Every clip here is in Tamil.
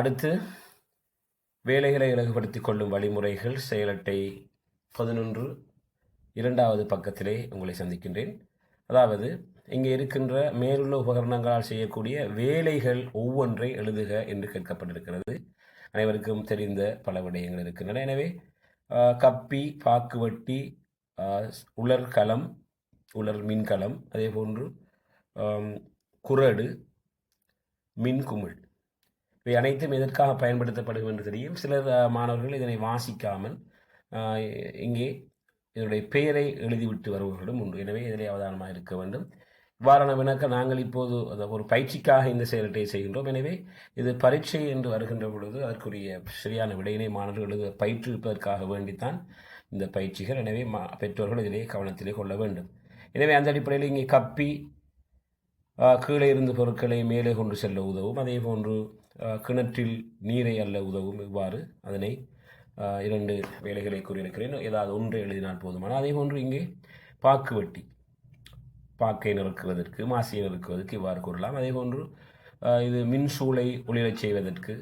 அடுத்து வேலைகளை இலகுபடுத்தி கொள்ளும் வழிமுறைகள் செயலட்டை பதினொன்று இரண்டாவது பக்கத்திலே உங்களை சந்திக்கின்றேன். அதாவது இங்கே இருக்கின்ற மேலுள்ள உபகரணங்களால் செய்யக்கூடிய வேலைகள் ஒவ்வொன்றை எழுதுக என்று கேட்கப்பட்டிருக்கிறது. அனைவருக்கும் தெரிந்த பல விடயங்கள் இருக்கின்றன. எனவே கப்பி பாக்குவட்டி உலர் உலர்கலம் உலர் மின்கலம் அதே போன்று குரடு குறடு மின்குமிழ் இவை அனைத்தும் எதற்காக பயன்படுத்தப்படும் என்று தெரியும் சிலர் மாணவர்கள் இதனை வாசிக்காமல் இங்கே இதனுடைய பெயரை எழுதிவிட்டு வருபவர்களும் உண்டு. எனவே இதிலே அவதானமாக இருக்க வேண்டும். இவ்வாறான வினாக்க நாங்கள் இப்போது ஒரு பயிற்சிக்காக இந்த செயலட்டை செய்கின்றோம். எனவே இது பரீட்சை என்று வருகின்ற பொழுது அதற்குரிய சரியான விடையினை மாணவர்கள் எழுத பயிற்றுவிப்பதற்காக வேண்டித்தான் இந்த பயிற்சிகள். எனவே மா பெற்றோர்கள் இதிலே கவனத்திலே கொள்ள வேண்டும். எனவே அந்த அடிப்படையில் இங்கே கப்பி கீழே இருந்து பொருட்களை மேலே கொண்டு செல்ல உதவும். அதே போன்று கிணற்றில் நீரை அல்ல உதவும். இவ்வாறு அதனை இரண்டு வேலைகளை கூறியிருக்கிறேன். ஏதாவது ஒன்று எழுதினால் போதுமான. அதே போன்று இங்கே பாக்கு வெட்டி. பாக்கை நறுக்குவதற்கு மாசியை நறுக்குவதற்கு இவ்வாறு கூறலாம். அதே போன்று இது மின்சூளை ஒளிரச் செய்வதற்கு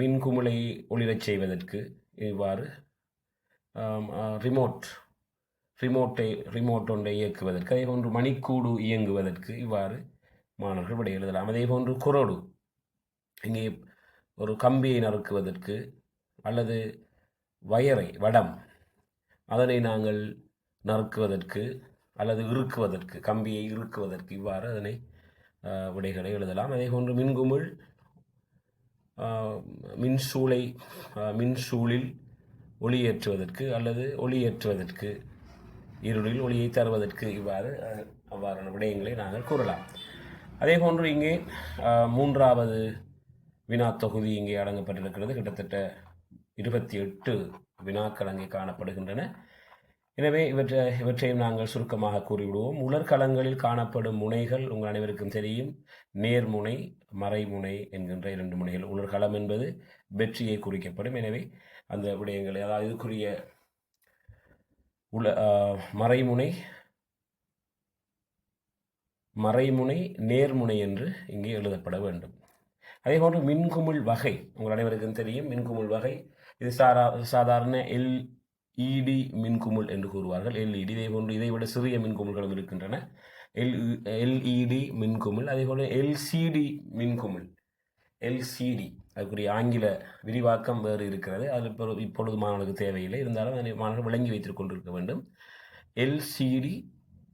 மின் குமிழை ஒளிரச் செய்வதற்கு இவ்வாறு ரிமோட் ரிமோட்டை ரிமோட் ஒன்றை இயக்குவதற்கு அதே போன்று மணிக்கூடு இயங்குவதற்கு இவ்வாறு மாணவர்கள் விடை எழுதலாம். அதே போன்று குரோடு இங்கே ஒரு கம்பியை நறுக்குவதற்கு அல்லது வயரை வடம் அதனை நாங்கள் நறுக்குவதற்கு அல்லது இறுக்குவதற்கு கம்பியை இறுக்குவதற்கு இவ்வாறு அதனை விடைகளை எழுதலாம். அதே போன்று மின்குமிழ் மின்சூளை ஆஹ், மின்சூளில் ஒளியேற்றுவதற்கு அல்லது ஒளியேற்றுவதற்கு இருளில் ஒளியை தருவதற்கு இவ்வாறு அவ்வாறான விடயங்களை நாங்கள் கூறலாம். அதே போன்று இங்கே மூன்றாவது வினா தொகுதி இங்கே அடங்கப்பட்டிருக்கிறது. கிட்டத்தட்ட இருபத்தி எட்டு வினாக்கள் அங்கே காணப்படுகின்றன. எனவே இவற்றை இவற்றையும் நாங்கள் சுருக்கமாக கூறிவிடுவோம். உலர்களங்களில் காணப்படும் முனைகள் உங்கள் அனைவருக்கும் தெரியும். நேர்முனை மறைமுனை என்கின்ற இரண்டு முனைகள். உலர்களம் என்பது வெற்றியை குறிக்கப்படும். எனவே அந்த விடயங்களை அதாவது இதுக்குரிய உல மறைமுனை மறைமுனை நேர்முனை என்று இங்கே எழுதப்பட வேண்டும். அதே போன்று மின்குமிழ் வகை உங்கள் அனைவருக்கும் தெரியும் மின்குமிழ் வகை. இது சாரா சாதாரண எல்இடி மின்குமிழ் என்று கூறுவார்கள். எல்இடி இதே போன்று இதை விட சிறிய மின்குமிழ்களும் இருக்கின்றன. எல் எல்இடி மின்குமிழ் அதே போல் எல்சிடி மின்குமிழ். எல்சிடி அதுக்குரிய ஆங்கில விரிவாக்கம் வேறு இருக்கிறது. அது இப்போ இப்பொழுது மாணவர்களுக்கு தேவையில்லை. இருந்தாலும் அதை மாணவர்கள் விளங்கி வைத்துக் கொண்டிருக்க வேண்டும். எல்சிடி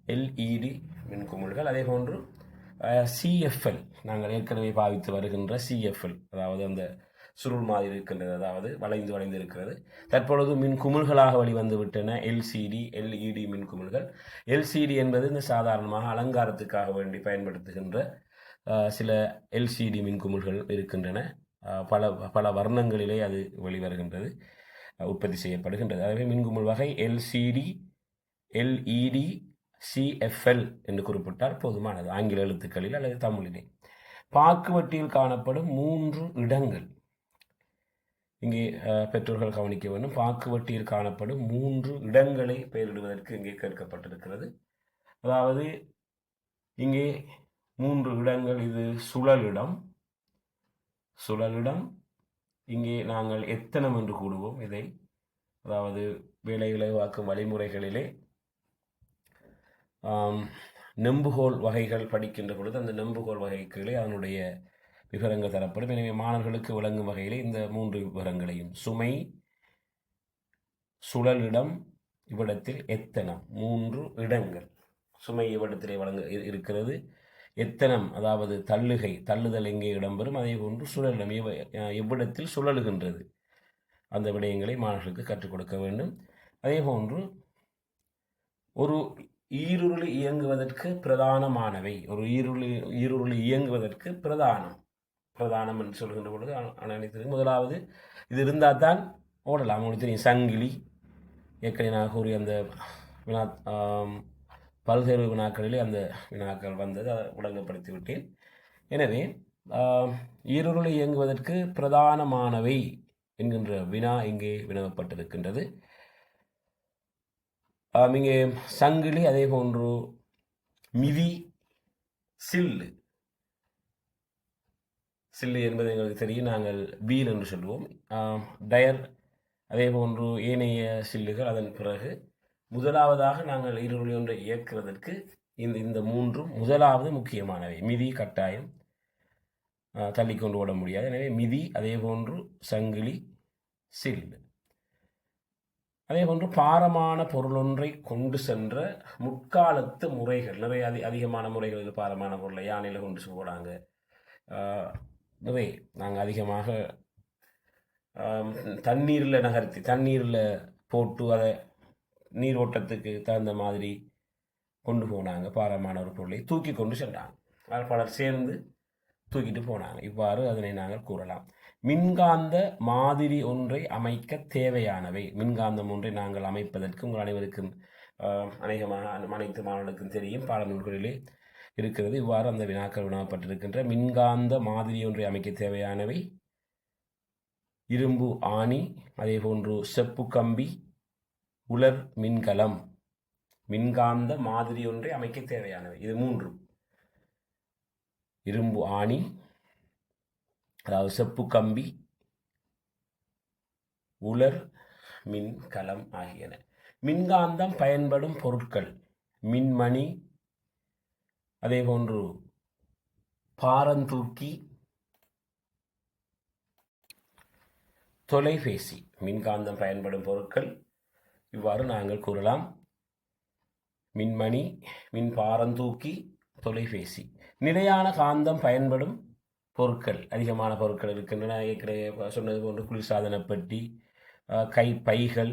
எல்இடி மின்குமிழ்கள் அதே போன்று சிஎஃப்எல் நாங்கள் ஏற்கனவே பாவித்து வருகின்ற சிஎஃப்எல் அதாவது அந்த சுருள் மாதிரி இருக்கின்றது அதாவது வளைந்து வளைந்து இருக்கிறது. தற்பொழுது மின் குமிழ்களாக வெளிவந்து விட்டன எல்சிடி எல்இடி மின் குமிழ்கள் எல்சிடி என்பது இந்த சாதாரணமாக அலங்காரத்துக்காக வேண்டி பயன்படுத்துகின்ற சில எல்சிடி மின் குமிழ்கள் இருக்கின்றன. பல பல வர்ணங்களிலே அது வெளிவருகின்றது உற்பத்தி செய்யப்படுகின்றது. ஆகவே மின்குமிழ் வகை எல்சிடி எல்இடி சிஎஃப்எல் என்று குறிப்பிட்டால் போதுமானது. ஆங்கில எழுத்துக்களில் அல்லது தமிழிலே. பாக்குவட்டியில் காணப்படும் மூன்று இடங்கள். இங்கே பெற்றோர்கள் கவனிக்க வேண்டும். பாக்குவட்டியில் காணப்படும் மூன்று இடங்களை பெயரிடுவதற்கு இங்கே கேட்கப்பட்டிருக்கிறது. அதாவது இங்கே மூன்று இடங்கள். இது சுழலிடம் சுழலிடம் இங்கே நாங்கள் எத்தனம் என்று கூடுவோம் இதை. அதாவது வேலைகளை வாக்கும் வழிமுறைகளிலே நெம்புகோல் வகைகள் படிக்கின்ற பொழுது அந்த நெம்புகோல் வகைகளே அதனுடைய விவரங்கள் தரப்படும். எனவே மாணவர்களுக்கு விளங்கும் வகையிலே இந்த மூன்று விவரங்களையும். சுமை சுழலிடம் இவ்விடத்தில் எத்தனம். மூன்று இடங்கள். சுமை இவ்விடத்திலே வழங்க இருக்கிறது. எத்தனம் அதாவது தள்ளுகை. தள்ளுதல் எங்கே இடம்பெறும்? அதே போன்று சுழலிடம் எவ் எவ்விடத்தில் சுழலுகின்றது. அந்த விடயங்களை மாணவர்களுக்கு கற்றுக் கொடுக்க வேண்டும். அதே போன்று ஒரு ஈருருள் இயங்குவதற்கு பிரதானமானவை. ஒரு ஈருளி ஈருளி இயங்குவதற்கு பிரதானம். பிரதானம் என்று சொல்கின்ற பொழுது அனைத்து முதலாவது இது இருந்தால் தான் ஓடலாம். உங்களுக்கு தெரியும் சங்கிலி. ஏற்கனவே நான் கூறிய அந்த வினா பல்வேறு வினாக்களிலே அந்த வினாக்கள் வந்தது. அதை உடங்கப்படுத்தி விட்டேன். எனவே ஆம், இயங்குவதற்கு பிரதானமானவை என்கின்ற வினா இங்கே வினவப்பட்டிருக்கின்றது. இங்கே சங்கிலி அதே போன்று மிதி சில்லு. சில்லு என்பது எங்களுக்கு தெரியும் நாங்கள் வீல் என்று சொல்லுவோம் டயர் அதே போன்று ஏனைய சில்லுகள். அதன் பிறகு முதலாவதாக நாங்கள் இருவழி ஒன்றை இயக்குவதற்கு இந்த இந்த மூன்றும் முதலாவது முக்கியமானவை. மிதி கட்டாயம் தள்ளி கொண்டு ஓட முடியாது. எனவே மிதி அதே போன்று சங்கிலி சில்லு. அதே போன்று பாரமான பொருளொன்றை கொண்டு சென்ற முற்காலத்து முறைகள். நிறைய அதி அதிகமான முறைகள் இது பாரமான பொருளை. யானையில் கொண்டு போகிறாங்க நிறைய நாங்கள் அதிகமாக தண்ணீரில் நகர்த்தி தண்ணீரில் போட்டு அதை நீரோட்டத்துக்கு தகுந்த மாதிரி கொண்டு போனாங்க. பாரமான ஒரு பொருளை தூக்கி கொண்டு சென்றாங்க. பலர் சேர்ந்து தூக்கிட்டு போனாங்க. இவ்வாறு அதனை நாங்கள் கூறலாம். மின்காந்த மாதிரி ஒன்றை அமைக்க தேவையானவை. மின்காந்தம் ஒன்றை நாங்கள் அமைப்பதற்கு உங்கள் அனைவருக்கும் அநேகமான அநேகமாக அனைத்து மாணவர்களுக்கும் தெரியும். பாடநூல்களிலே இருக்கிறது. இவ்வாறு அந்த வினாக்கள் வினாப்பட்டிருக்கின்ற மின்காந்த மாதிரி ஒன்றை அமைக்க தேவையானவை. இரும்பு ஆணி அதே போன்று செப்பு கம்பி உலர் மின்கலம். மின்காந்த மாதிரி ஒன்றை அமைக்க தேவையானவை. இது மூன்று இரும்பு ஆணி அதாவது செப்பு கம்பி உலர் மின்கலம் ஆகியன. மின்காந்தம் பயன்படும் பொருட்கள் மின்மணி அதே போன்று பாரந்தூக்கி தொலைபேசி மின்காந்தம் பயன்படும் பொருட்கள் இவ்வாறு நாங்கள் கூறலாம். மின்மணி மின் பாரந்தூக்கி தொலைபேசி. நிலையான காந்தம் பயன்படும் பொருட்கள் அதிகமான பொருட்கள் இருக்கின்றன. ஏற்கனவே சொன்னது போன்று குளிர்சாதன பெட்டி கை பைகள்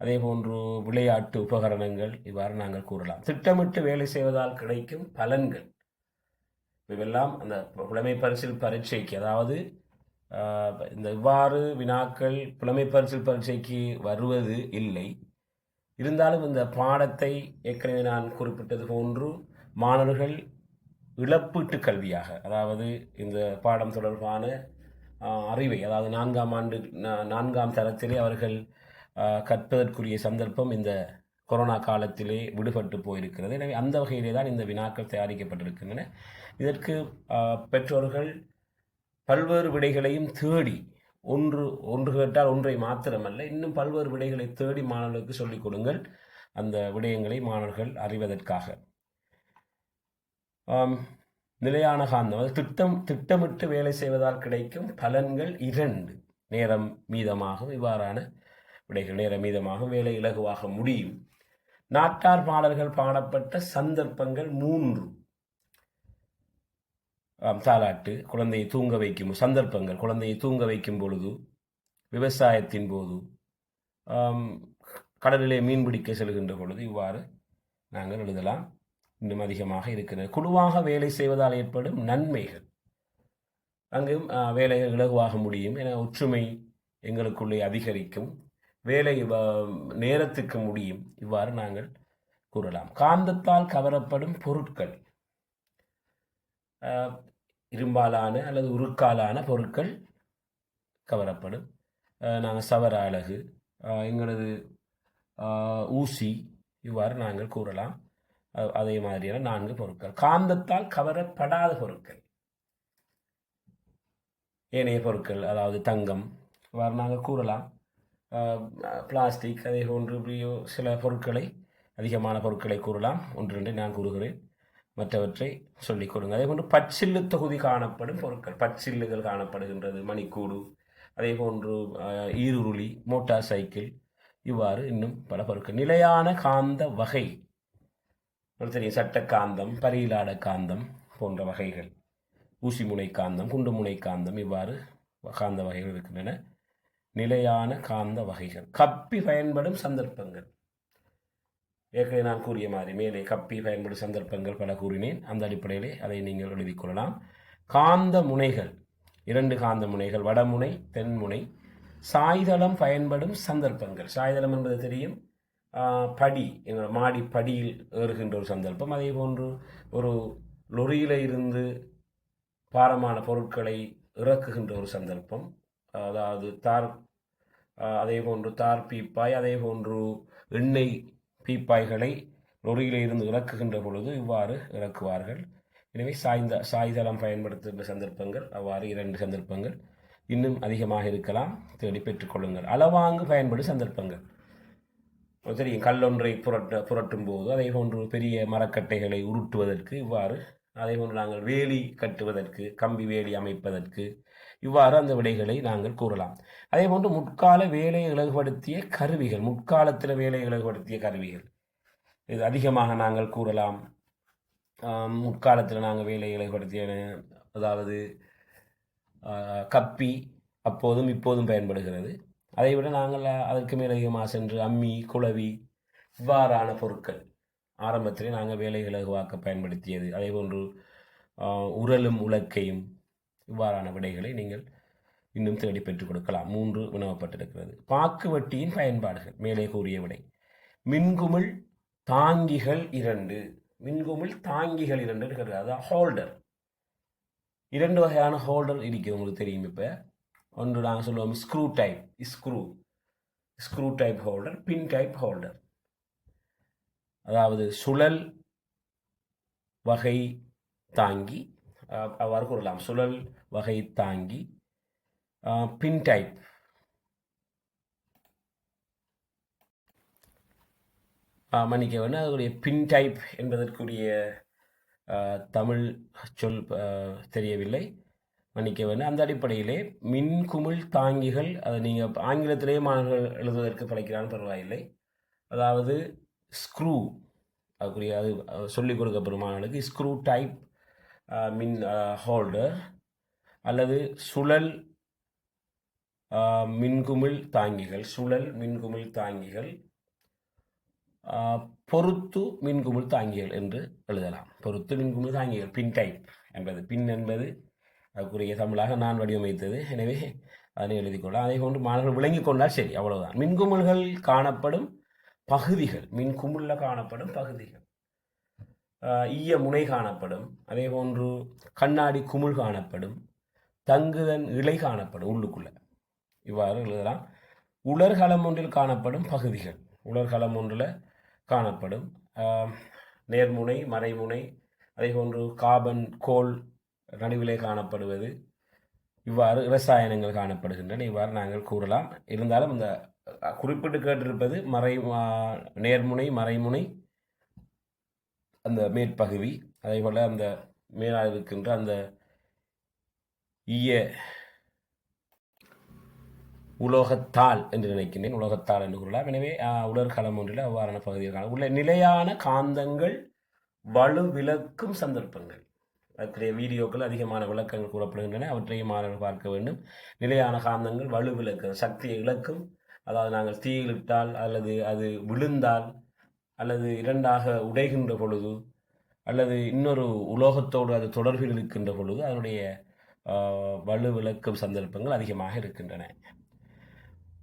அதே போன்று விளையாட்டு உபகரணங்கள் இவ்வாறு நாங்கள் கூறலாம். திட்டமிட்டு வேலை செய்வதால் கிடைக்கும் பலன்கள். இவெல்லாம் அந்த புலமை பரிசில் பரீட்சைக்கு அதாவது இந்த இவ்வாறு வினாக்கள் புலமை பரிசில் பரீட்சைக்கு வருவது இல்லை. இருந்தாலும் இந்த பாடத்தை ஏற்கனவே நான் குறிப்பிட்டது போன்று மாணவர்கள் இழப்பீட்டு கல்வியாக அதாவது இந்த பாடம் தொடர்பான அறிவை அதாவது நான்காம் ஆண்டு நான்காம் தரத்திலே அவர்கள் கற்பதற்குரிய சந்தர்ப்பம் இந்த கொரோனா காலத்திலே விடுபட்டு போயிருக்கிறது. எனவே அந்த வகையிலே தான் இந்த வினாக்கள் தயாரிக்கப்பட்டிருக்கின்றன. இதற்கு பெற்றோர்கள் பல்வேறு விடைகளையும் தேடி ஒன்று ஒன்று கேட்டால் ஒன்றை மாத்திரமல்ல இன்னும் பல்வேறு விடைகளை தேடி மாணவர்களுக்கு சொல்லிக் கொடுங்கள். அந்த விடயங்களை மாணவர்கள் அறிவதற்காக. நிலையான காந்தம் அது திட்டம் திட்டமிட்டு வேலை செய்வதால் கிடைக்கும் பலன்கள் இரண்டு. நேரம் மீதமாகும் இவ்வாறான விடைகள் நேரம் மீதமாக வேலை இலகுவாக முடியும். நாட்டார் பாடல்கள் பாடப்பட்ட சந்தர்ப்பங்கள் மூன்று. தாலாட்டு குழந்தையை தூங்க வைக்கும் சந்தர்ப்பங்கள் குழந்தையை தூங்க வைக்கும் பொழுது விவசாயத்தின் போது கடலிலே மீன் பிடிக்க செல்கின்ற பொழுது இவ்வாறு நாங்கள் எழுதலாம். இன்னும் அதிகமாக இருக்கிறது. குழுவாக வேலை செய்வதால் ஏற்படும் நன்மைகள். அங்கும் வேலை இலகுவாக முடியும். என ஒற்றுமை எங்களுக்குள்ளே அதிகரிக்கும். வேலை வ- நேரத்துக்கு முடியும். இவ்வாறு நாங்கள் கூறலாம். காந்தத்தால் கவரப்படும் பொருட்கள். இரும்பாலான அல்லது உருக்காலான பொருட்கள் கவரப்படும். நாங்கள் சவர அழகு எங்களது ஊசி இவ்வாறு நாங்கள் கூறலாம். அதே மாதிரியான நான்கு பொருட்கள். காந்தத்தால் கவரப்படாத பொருட்கள். ஏனைய பொருட்கள் அதாவது தங்கம் இவ்வாறு நாங்கள் கூறலாம் பிளாஸ்டிக் அதே போன்று இப்படியோ சில பொருட்களை அதிகமான பொருட்களை கூறலாம். ஒன்று ரெண்டு நான் கூறுகிறேன். மற்றவற்றை சொல்லிக் கொடுங்க. அதே போன்று பச்சில்லு தொகுதி காணப்படும் பொருட்கள். பச்சில்லுகள் காணப்படுகின்றது. மணிக்கூடு அதே போன்று ஈருருளி மோட்டார் சைக்கிள். இவ்வாறு இன்னும் பல பொருட்கள். நிலையான காந்த வகை. தெரியும் சட்ட காந்தம் பரியிலாட காந்தம் போன்ற வகைகள். ஊசி முனை காந்தம் குண்டுமுனை காந்தம் இவ்வாறு காந்த வகைகள் இருக்கின்றன. நிலையான காந்த வகைகள். கப்பி பயன்படும் சந்தர்ப்பங்கள். ஏற்கனவே நான் கூறிய மாதிரி மேலே கப்பி பயன்படும் சந்தர்ப்பங்கள் பல கூறினேன். அந்த அடிப்படையிலே அதை நீங்கள் எழுதிக் கொள்ளலாம். காந்த முனைகள். இரண்டு காந்த முனைகள். வடமுனை தென்முனை. சாய்தளம் பயன்படும் சந்தர்ப்பங்கள். சாய்தளம் என்பது தெரியும். படி எங்களோட மாடி படியில் ஏறுகின்ற ஒரு சந்தர்ப்பம். அதே போன்று ஒரு லொரியில இருந்து பாரமான பொருட்களை இறக்குகின்ற ஒரு சந்தர்ப்பம். அதாவது தார் அதே போன்று தார் பீப்பாய் அதே போன்று எண்ணெய் பீப்பாய்களை லொரியில இருந்து இறக்குகின்ற பொழுது இவ்வாறு இறக்குவார்கள். எனவே சாய்ந்த சாய்தளம் பயன்படுத்துகின்ற சந்தர்ப்பங்கள் அவ்வாறு இரண்டு சந்தர்ப்பங்கள் இன்னும் அதிகமாக இருக்கலாம். தேடி பெற்றுக்கொள்ளுங்கள் அளவாங்கு பயன்படும் சந்தர்ப்பங்கள். தெரியும் கல்லொன்றை புரட்ட புரட்டும் போது அதே போன்று பெரிய மரக்கட்டைகளை உருட்டுவதற்கு இவ்வாறு அதே போன்று நாங்கள் வேலி கட்டுவதற்கு கம்பி வேலி அமைப்பதற்கு இவ்வாறு அந்த விடைகளை நாங்கள் கூறலாம். அதே போன்று முற்கால வேலையை இலகுபடுத்திய கருவிகள் முற்காலத்தில் வேலையை இலகுபடுத்திய கருவிகள். இது அதிகமாக நாங்கள் கூறலாம். முற்காலத்தில் நாங்கள் வேலை இலகுபடுத்திய அதாவது கப்பி அப்போதும் இப்போதும் பயன்படுகிறது. அதை விட நாங்கள் அதற்கு மேலதிகமாக சென்று அம்மி குளவி இவ்வாறான பொருட்கள் ஆரம்பத்திலே நாங்கள் வேலை இலகுவாக்க பயன்படுத்தியது. அதே போன்று உரலும் உலக்கையும் இவ்வாறான விடைகளை நீங்கள் இன்னும் தேடி பெற்றுக் கொடுக்கலாம். மூன்று வினவப்பட்டிருக்கிறது பாக்கு வட்டியின் பயன்பாடுகள். மேலே கூறிய விடை. மின்குமிழ் தாங்கிகள் இரண்டு. மின்குமிழ் தாங்கிகள் இரண்டு இருக்கிறது அதாவது ஹோல்டர் இரண்டு வகையான ஹோல்டர் இருக்குது உங்களுக்கு தெரியும் இப்போ. ஒன்று நாங்கள் சொல்லுவோம் screw type screw screw type holder pin type holder அதாவது சுழல் வகை தாங்கி அவ்வாறு கூறலாம். சுழல் வகை தாங்கி பின் டைப் மன்னிக்க வேணும் அதனுடைய பின் டைப் என்பதற்குரிய தமிழ் சொல் தெரியவில்லை. மன்னிக்க வேண்டும் அந்த அடிப்படையிலே மின்குமிழ் தாங்கிகள் அதை நீங்கள் ஆங்கிலத்திலேயே மாணவர்கள் எழுதுவதற்கு பழைக்கிறான்னு பரவாயில்லை. அதாவது ஸ்க்ரூ அதுக்குரிய அது சொல்லிக் கொடுக்கப்படும் மாணவர்களுக்கு ஸ்க்ரூ டைப் மின் ஹோல்டர் அல்லது சுழல் மின்குமிழ் தாங்கிகள் சுழல் மின்குமிழ் தாங்கிகள் பொருத்து மின்குமிழ் தாங்கிகள் என்று எழுதலாம். பொருத்து மின்குமிழ் தாங்கிகள் பின் டைப் என்பது. பின் என்பது அதுக்குரிய தமிழாக நான் வடிவமைத்தது. எனவே அதனை எழுதிக் கொள்ளலாம் அதே போன்று மாணவர்கள் விளங்கி கொண்டால் சரி அவ்வளவுதான். மின்குமிழ்கள் காணப்படும் பகுதிகள் மின்குமிழில் காணப்படும் பகுதிகள். ஈய முனை காணப்படும் அதே போன்று கண்ணாடி குமிழ் காணப்படும் தங்குதன் இலை காணப்படும் உள்ளுக்குள்ள. இவ்வாறு எழுதலாம். உலர்களம் ஒன்றில் காணப்படும் பகுதிகள் உலர்களம் ஒன்றில் காணப்படும். நேர்முனை மறைமுனை அதே போன்று காபன் கோல் நடுவிலே காணப்படுவது. இவ்வாறு இரசாயனங்கள் காணப்படுகின்றன. இவ்வாறு நாங்கள் கூறலாம். இருந்தாலும் இந்த குறிப்பிட்டு கேட்டிருப்பது மறை நேர்முனை மறைமுனை அந்த மேற்பகுதி அதே போல் அந்த மேலாக இருக்கின்ற அந்த ஈய உலோகத்தாள் என்று நினைக்கின்றேன். உலோகத்தாள் என்று கூறலாம். எனவே உலர்களம் ஒன்றில் அவ்வாறான பகுதிகள் உள்ள நிலையான காந்தங்கள் வலுவிலக்கும் சந்தர்ப்பங்கள். அதற்குரிய வீடியோக்கள் அதிகமான விளக்கங்கள் கூறப்படுகின்றன. அவற்றையும் மாணவர்கள் பார்க்க வேண்டும். நிலையான காந்தங்கள் வலுவிலக்கு சக்தியை இழக்கும். அதாவது நாங்கள் தீயிலிட்டால் அல்லது அது விழுந்தால் அல்லது இரண்டாக உடைகின்ற பொழுது அல்லது இன்னொரு உலோகத்தோடு அது தொடர்பில் இருக்கின்ற பொழுது அதனுடைய வலு விளக்கும் சந்தர்ப்பங்கள் அதிகமாக இருக்கின்றன.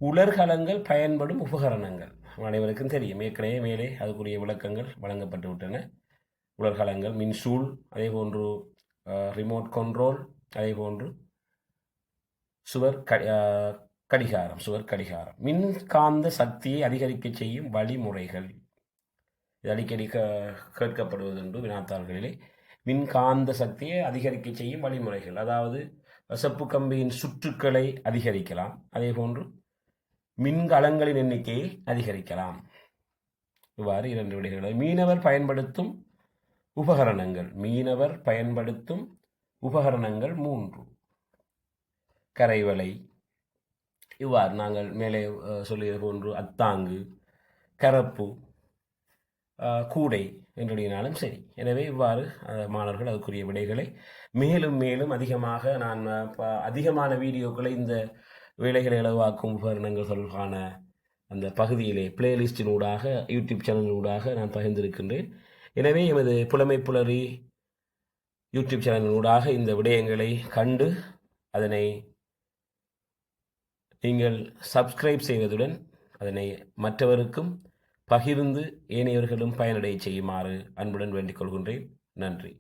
உலர்களங்கள் பயன்படும் உபகரணங்கள். அனைவருக்கும் தெரியும். ஏற்கனவே மேலே அதுக்குரிய விளக்கங்கள் வழங்கப்பட்டு விட்டன. உலர்களங்கள் மின்சூல் அதே போன்று ரிமோட் கண்ட்ரோல் அதே போன்று சுவர் கடி கடிகாரம் சுவர் கடிகாரம். மின்காந்த சக்தியை அதிகரிக்க செய்யும் வழிமுறைகள். இது அடிக்கடி கேட்கப்படுவது என்று வினாத்தாள்களிலே. மின்காந்த சக்தியை அதிகரிக்க செய்யும் வழிமுறைகள். அதாவது செப்பு கம்பியின் சுற்றுக்களை அதிகரிக்கலாம். அதே போன்று மின்கலங்களின் எண்ணிக்கையை அதிகரிக்கலாம். இவ்வாறு இரண்டு விடைகளை. மீனவர் பயன்படுத்தும் உபகரணங்கள். மீனவர் பயன்படுத்தும் உபகரணங்கள் மூன்று. கரைவலை இவ்வாறு நாங்கள் மேலே சொல்லியது போன்று அத்தாங்கு கரப்பு கூடை என்றினாலும் சரி. எனவே இவ்வாறு மாணவர்கள் அதுக்குரிய விடைகளை மேலும் மேலும் அதிகமாக நான் அதிகமான வீடியோக்களை இந்த வேலைகளை இலவாக்கும் உபகரணங்கள் தொடர்பான அந்த பகுதியிலே பிளேலிஸ்டினூடாக யூடியூப் சேனலூடாக நான் பகிர்ந்திருக்கின்றேன். எனவே எமது புலமை புலரி யூடியூப் சேனல் ஊடாக இந்த விடயங்களை கண்டு அதனை நீங்கள் சப்ஸ்கிரைப் செய்வதுடன் அதனை மற்றவருக்கும் பகிர்ந்து ஏனையவர்களும் பயனடைய செய்யுமாறு அன்புடன் வேண்டிக் கொள்கின்றேன். நன்றி.